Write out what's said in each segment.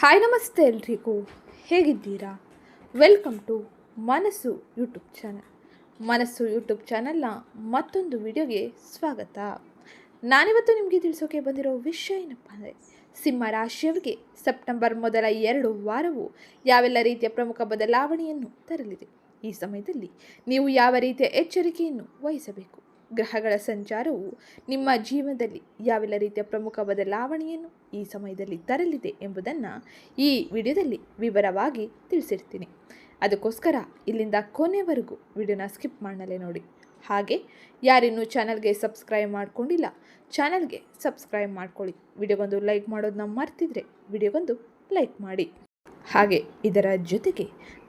Hi ನಮಸ್ತೆ ಎಲ್ರಿಗೂ. ಹೇಗಿದ್ದೀರಾ? Welcome to Manassu YouTube channel. Manassu YouTube ಚಾನಲ್ನ ಮತ್ತೊಂದು ವಿಡಿಯೋಗೆ ಸ್ವಾಗತ. ನಾನಿವತ್ತು ನಿಮಗೆ ತಿಳಿಸೋಕೆ ಬಂದಿರೋ ವಿಷಯ ಏನಪ್ಪ ಅಂದರೆ, ಸಿಂಹ ರಾಶಿಯವರಿಗೆ ಸೆಪ್ಟೆಂಬರ್ ಮೊದಲ ಎರಡು ವಾರವು ಯಾವೆಲ್ಲ ರೀತಿಯ ಪ್ರಮುಖ ಬದಲಾವಣೆಯನ್ನು ತರಲಿದೆ. ಈ ಸಮಯದಲ್ಲಿ ನೀವು ಯಾವ ರೀತಿಯ ಎಚ್ಚರಿಕೆಯನ್ನು ವಹಿಸಬೇಕು? ಗ್ರಹಗಳ ಸಂಚಾರವು ನಿಮ್ಮ ಜೀವನದಲ್ಲಿ ಯಾವೆಲ್ಲ ರೀತಿಯ ಪ್ರಮುಖ ಬದಲಾವಣೆಯನ್ನು ಈ ಸಮಯದಲ್ಲಿ ತರಲಿದೆ ಎಂಬುದನ್ನು ಈ ವಿಡಿಯೋದಲ್ಲಿ ವಿವರವಾಗಿ ತಿಳಿಸಿರ್ತೀನಿ. ಅದಕ್ಕೋಸ್ಕರ ಇಲ್ಲಿಂದ ಕೊನೆವರೆಗೂ ವಿಡಿಯೋನ ಸ್ಕಿಪ್ ಮಾಡಲೇ ನೋಡಿ. ಹಾಗೆ ಯಾರಿನ್ನೂ ಚಾನಲ್ಗೆ ಸಬ್ಸ್ಕ್ರೈಬ್ ಮಾಡಿಕೊಂಡಿಲ್ಲ, ಚಾನಲ್ಗೆ ಸಬ್ಸ್ಕ್ರೈಬ್ ಮಾಡ್ಕೊಳ್ಳಿ. ವಿಡಿಯೋಗೊಂದು ಲೈಕ್ ಮಾಡೋದನ್ನ ಮರ್ತಿದ್ರೆ ವಿಡಿಯೋಗೊಂದು ಲೈಕ್ ಮಾಡಿ. ಹಾಗೆ ಇದರ ಜೊತೆಗೆ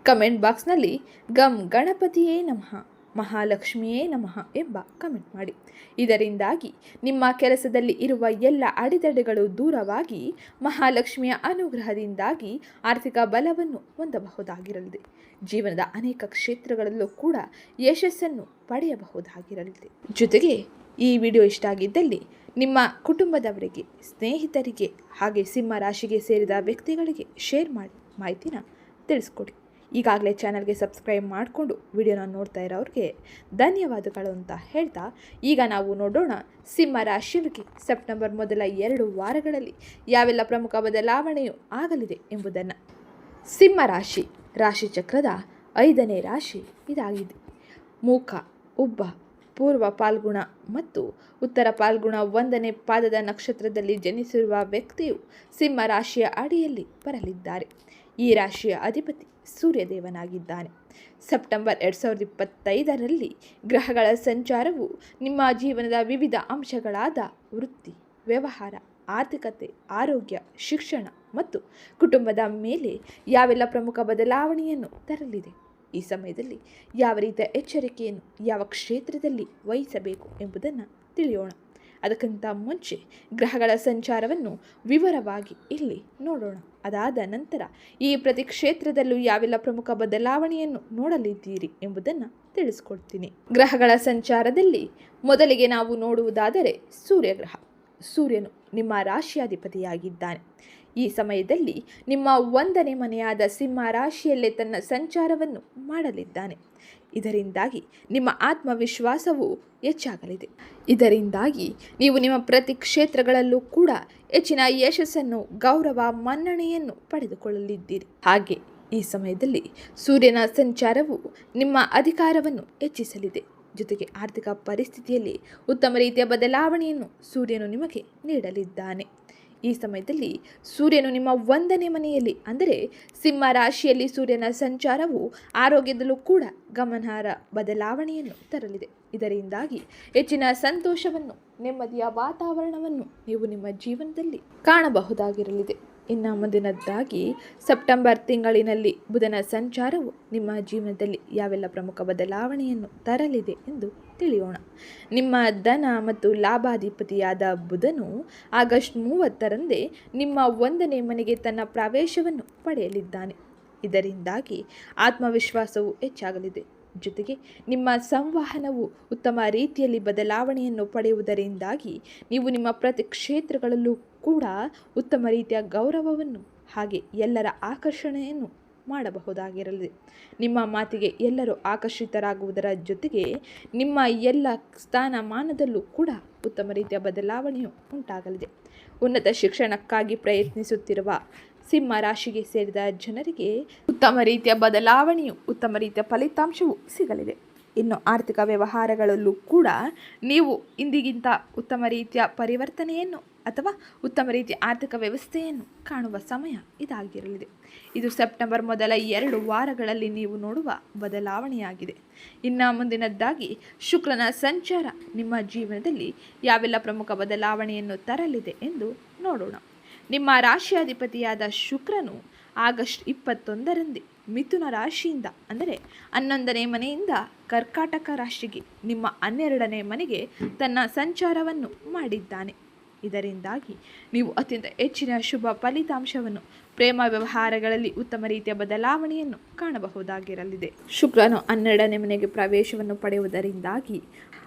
ಕಮೆಂಟ್ ಬಾಕ್ಸ್ನಲ್ಲಿ ಗಮ್ ಗಣಪತಿಯೇ ನಮಃ. ಮಹಾಲಕ್ಷ್ಮಿಯೇ ನಮಃ ಎಂಬ ಕಮೆಂಟ್ ಮಾಡಿ. ಇದರಿಂದಾಗಿ ನಿಮ್ಮ ಕೆಲಸದಲ್ಲಿ ಇರುವ ಎಲ್ಲ ಅಡೆತಡೆಗಳು ದೂರವಾಗಿ ಮಹಾಲಕ್ಷ್ಮಿಯ ಅನುಗ್ರಹದಿಂದಾಗಿ ಆರ್ಥಿಕ ಬಲವನ್ನು ಹೊಂದಬಹುದಾಗಿರಲಿದೆ. ಜೀವನದ ಅನೇಕ ಕ್ಷೇತ್ರಗಳಲ್ಲೂ ಕೂಡ ಯಶಸ್ಸನ್ನು ಪಡೆಯಬಹುದಾಗಿರಲಿದೆ. ಜೊತೆಗೆ ಈ ವಿಡಿಯೋ ಇಷ್ಟ ಆಗಿದ್ದಲ್ಲಿ ನಿಮ್ಮ ಕುಟುಂಬದವರಿಗೆ, ಸ್ನೇಹಿತರಿಗೆ ಹಾಗೆ ಸಿಂಹ ರಾಶಿಗೆ ಸೇರಿದ ವ್ಯಕ್ತಿಗಳಿಗೆ ಶೇರ್ ಮಾಡಿ ಮಾಹಿತಿನ ತಿಳಿಸ್ಕೊಡಿ. ಈಗಾಗಲೇ ಚಾನಲ್ಗೆ ಸಬ್ಸ್ಕ್ರೈಬ್ ಮಾಡಿಕೊಂಡು ವಿಡಿಯೋನ ನೋಡ್ತಾ ಇರೋರಿಗೆ ಧನ್ಯವಾದಗಳು ಅಂತ ಹೇಳ್ತಾ ಈಗ ನಾವು ನೋಡೋಣ ಸಿಂಹ ರಾಶಿಯವರಿಗೆ ಸೆಪ್ಟೆಂಬರ್ ಮೊದಲ ಎರಡು ವಾರಗಳಲ್ಲಿ ಯಾವೆಲ್ಲ ಪ್ರಮುಖ ಬದಲಾವಣೆಯು ಆಗಲಿದೆ ಎಂಬುದನ್ನು. ಸಿಂಹ ರಾಶಿ ರಾಶಿ ಚಕ್ರದ ಐದನೇ ರಾಶಿ ಇದಾಗಿದೆ. ಮೂಕ, ಉಬ್ಬ, ಪೂರ್ವ ಪಾಲ್ಗುಣ ಮತ್ತು ಉತ್ತರ ಪಾಲ್ಗುಣ ಒಂದನೇ ಪಾದದ ನಕ್ಷತ್ರದಲ್ಲಿ ಜನಿಸಿರುವ ವ್ಯಕ್ತಿಯು ಸಿಂಹ ರಾಶಿಯ ಅಡಿಯಲ್ಲಿ ಬರಲಿದ್ದಾರೆ. ಈ ರಾಶಿಯ ಅಧಿಪತಿ ಸೂರ್ಯದೇವನಾಗಿದ್ದಾನೆ. ಸೆಪ್ಟೆಂಬರ್ ಎರಡು ಸಾವಿರದ ಇಪ್ಪತ್ತೈದರಲ್ಲಿ ಗ್ರಹಗಳ ಸಂಚಾರವು ನಿಮ್ಮ ಜೀವನದ ವಿವಿಧ ಅಂಶಗಳಾದ ವೃತ್ತಿ, ವ್ಯವಹಾರ, ಆರ್ಥಿಕತೆ, ಆರೋಗ್ಯ, ಶಿಕ್ಷಣ ಮತ್ತು ಕುಟುಂಬದ ಮೇಲೆ ಯಾವೆಲ್ಲ ಪ್ರಮುಖ ಬದಲಾವಣೆಯನ್ನು ತರಲಿದೆ? ಈ ಸಮಯದಲ್ಲಿ ಯಾವ ರೀತಿಯ ಎಚ್ಚರಿಕೆಯನ್ನು ಯಾವ ಕ್ಷೇತ್ರದಲ್ಲಿ ವಹಿಸಬೇಕು ಎಂಬುದನ್ನು ತಿಳಿಯೋಣ. ಅದಕ್ಕಿಂತ ಮುಂಚೆ ಗ್ರಹಗಳ ಸಂಚಾರವನ್ನು ವಿವರವಾಗಿ ಇಲ್ಲಿ ನೋಡೋಣ. ಅದಾದ ನಂತರ ಈ ಪ್ರತಿ ಕ್ಷೇತ್ರದಲ್ಲೂ ಯಾವೆಲ್ಲ ಪ್ರಮುಖ ಬದಲಾವಣೆಯನ್ನು ನೋಡಲಿದ್ದೀರಿ ಎಂಬುದನ್ನು ತಿಳಿಸ್ಕೊಡ್ತೀನಿ. ಗ್ರಹಗಳ ಸಂಚಾರದಲ್ಲಿ ಮೊದಲಿಗೆ ನಾವು ನೋಡುವುದಾದರೆ ಸೂರ್ಯಗ್ರಹ. ಸೂರ್ಯನು ನಿಮ್ಮ ರಾಶಿಯಾಧಿಪತಿಯಾಗಿದ್ದಾನೆ. ಈ ಸಮಯದಲ್ಲಿ ನಿಮ್ಮ ಒಂದನೇ ಮನೆಯಾದ ಸಿಂಹ ರಾಶಿಯಲ್ಲೇ ತನ್ನ ಸಂಚಾರವನ್ನು ಮಾಡಲಿದ್ದಾನೆ. ಇದರಿಂದಾಗಿ ನಿಮ್ಮ ಆತ್ಮವಿಶ್ವಾಸವು ಹೆಚ್ಚಾಗಲಿದೆ. ಇದರಿಂದಾಗಿ ನೀವು ನಿಮ್ಮ ಪ್ರತಿ ಕ್ಷೇತ್ರಗಳಲ್ಲೂ ಕೂಡ ಹೆಚ್ಚಿನ ಯಶಸ್ಸನ್ನು, ಗೌರವ, ಮನ್ನಣೆಯನ್ನು ಪಡೆದುಕೊಳ್ಳಲಿದ್ದೀರಿ. ಹಾಗೆ ಈ ಸಮಯದಲ್ಲಿ ಸೂರ್ಯನ ಸಂಚಾರವು ನಿಮ್ಮ ಅಧಿಕಾರವನ್ನು ಹೆಚ್ಚಿಸಲಿದೆ. ಜೊತೆಗೆ ಆರ್ಥಿಕ ಪರಿಸ್ಥಿತಿಯಲ್ಲಿ ಉತ್ತಮ ರೀತಿಯ ಬದಲಾವಣೆಯನ್ನು ಸೂರ್ಯನು ನಿಮಗೆ ನೀಡಲಿದ್ದಾನೆ. ಈ ಸಮಯದಲ್ಲಿ ಸೂರ್ಯನು ನಿಮ್ಮ ಒಂದನೇ ಮನೆಯಲ್ಲಿ. ಅಂದರೆ ಸಿಂಹ ರಾಶಿಯಲ್ಲಿ ಸೂರ್ಯನ ಸಂಚಾರವು ಆರೋಗ್ಯದಲ್ಲೂ ಕೂಡ ಗಮನಾರ್ಹ ಬದಲಾವಣೆಯನ್ನು ತರಲಿದೆ. ಇದರಿಂದಾಗಿ ಹೆಚ್ಚಿನ ಸಂತೋಷವನ್ನು, ನೆಮ್ಮದಿಯ ವಾತಾವರಣವನ್ನು ನೀವು ನಿಮ್ಮ ಜೀವನದಲ್ಲಿ ಕಾಣಬಹುದಾಗಿರಲಿದೆ. ಇನ್ನು ಮುಂದಿನದ್ದಾಗಿ ಸೆಪ್ಟೆಂಬರ್ ತಿಂಗಳಿನಲ್ಲಿ ಬುಧನ ಸಂಚಾರವು ನಿಮ್ಮ ಜೀವನದಲ್ಲಿ ಯಾವೆಲ್ಲ ಪ್ರಮುಖ ಬದಲಾವಣೆಯನ್ನು ತರಲಿದೆ ಎಂದು ತಿಳಿಯೋಣ. ನಿಮ್ಮ ಧನ ಮತ್ತು ಲಾಭಾಧಿಪತಿಯಾದ ಬುಧನು ಆಗಸ್ಟ್ ಮೂವತ್ತರಂದೇ ನಿಮ್ಮ ಒಂದನೇ ಮನೆಗೆ ತನ್ನ ಪ್ರವೇಶವನ್ನು ಪಡೆಯಲಿದ್ದಾನೆ. ಇದರಿಂದಾಗಿ ಆತ್ಮವಿಶ್ವಾಸವು ಹೆಚ್ಚಾಗಲಿದೆ. ಜೊತೆಗೆ ನಿಮ್ಮ ಸಂವಹನವು ಉತ್ತಮ ರೀತಿಯಲ್ಲಿ ಬದಲಾವಣೆಯನ್ನು ಪಡೆಯುವುದರಿಂದಾಗಿ ನೀವು ನಿಮ್ಮ ಪ್ರತಿ ಕ್ಷೇತ್ರಗಳಲ್ಲೂ ಕೂಡ ಉತ್ತಮ ರೀತಿಯ ಗೌರವವನ್ನು ಹಾಗೆ ಎಲ್ಲರ ಆಕರ್ಷಣೆಯನ್ನು ಮಾಡಬಹುದಾಗಿರಲಿದೆ. ನಿಮ್ಮ ಮಾತಿಗೆ ಎಲ್ಲರೂ ಆಕರ್ಷಿತರಾಗುವುದರ ಜೊತೆಗೆ ನಿಮ್ಮ ಎಲ್ಲ ಸ್ಥಾನಮಾನದಲ್ಲೂ ಕೂಡ ಉತ್ತಮ ರೀತಿಯ ಬದಲಾವಣೆಯು ಉಂಟಾಗಲಿದೆ. ಉನ್ನತ ಶಿಕ್ಷಣಕ್ಕಾಗಿ ಪ್ರಯತ್ನಿಸುತ್ತಿರುವ ಸಿಂಹ ರಾಶಿಗೆ ಸೇರಿದ ಜನರಿಗೆ ಉತ್ತಮ ರೀತಿಯ ಬದಲಾವಣೆಯು, ಉತ್ತಮ ರೀತಿಯ ಫಲಿತಾಂಶವು ಸಿಗಲಿದೆ. ಇನ್ನು ಆರ್ಥಿಕ ವ್ಯವಹಾರಗಳಲ್ಲೂ ಕೂಡ ನೀವು ಇಂದಿಗಿಂತ ಉತ್ತಮ ರೀತಿಯ ಪರಿವರ್ತನೆಯನ್ನು ಅಥವಾ ಉತ್ತಮ ರೀತಿಯ ಆರ್ಥಿಕ ವ್ಯವಸ್ಥೆಯನ್ನು ಕಾಣುವ ಸಮಯ ಇದಾಗಿರಲಿದೆ. ಇದು ಸೆಪ್ಟೆಂಬರ್ ಮೊದಲ ಎರಡು ವಾರಗಳಲ್ಲಿ ನೀವು ನೋಡುವ ಬದಲಾವಣೆಯಾಗಿದೆ. ಇನ್ನು ಮುಂದಿನದ್ದಾಗಿ, ಶುಕ್ರನ ಸಂಚಾರ ನಿಮ್ಮ ಜೀವನದಲ್ಲಿ ಯಾವೆಲ್ಲ ಪ್ರಮುಖ ಬದಲಾವಣೆಯನ್ನು ತರಲಿದೆ ಎಂದು ನೋಡೋಣ. ನಿಮ್ಮ ರಾಶಿಯಾಧಿಪತಿಯಾದ ಶುಕ್ರನು ಆಗಸ್ಟ್ ಇಪ್ಪತ್ತೊಂದರಂದೇ ಮಿಥುನ ರಾಶಿಯಿಂದ, ಅಂದರೆ ಹನ್ನೊಂದನೇ ಮನೆಯಿಂದ ಕರ್ಕಾಟಕ ರಾಶಿಗೆ, ನಿಮ್ಮ ಹನ್ನೆರಡನೇ ಮನೆಗೆ ತನ್ನ ಸಂಚಾರವನ್ನು ಮಾಡಿದ್ದಾನೆ. ಇದರಿಂದಾಗಿ ನೀವು ಅತ್ಯಂತ ಹೆಚ್ಚಿನ ಶುಭ ಫಲಿತಾಂಶವನ್ನು ಪ್ರೇಮ ವ್ಯವಹಾರಗಳಲ್ಲಿ ಉತ್ತಮ ರೀತಿಯ ಬದಲಾವಣೆಯನ್ನು ಕಾಣಬಹುದಾಗಿರಲಿದೆ. ಶುಕ್ರನು ಹನ್ನೆರಡನೇ ಮನೆಗೆ ಪ್ರವೇಶವನ್ನು ಪಡೆಯುವುದರಿಂದಾಗಿ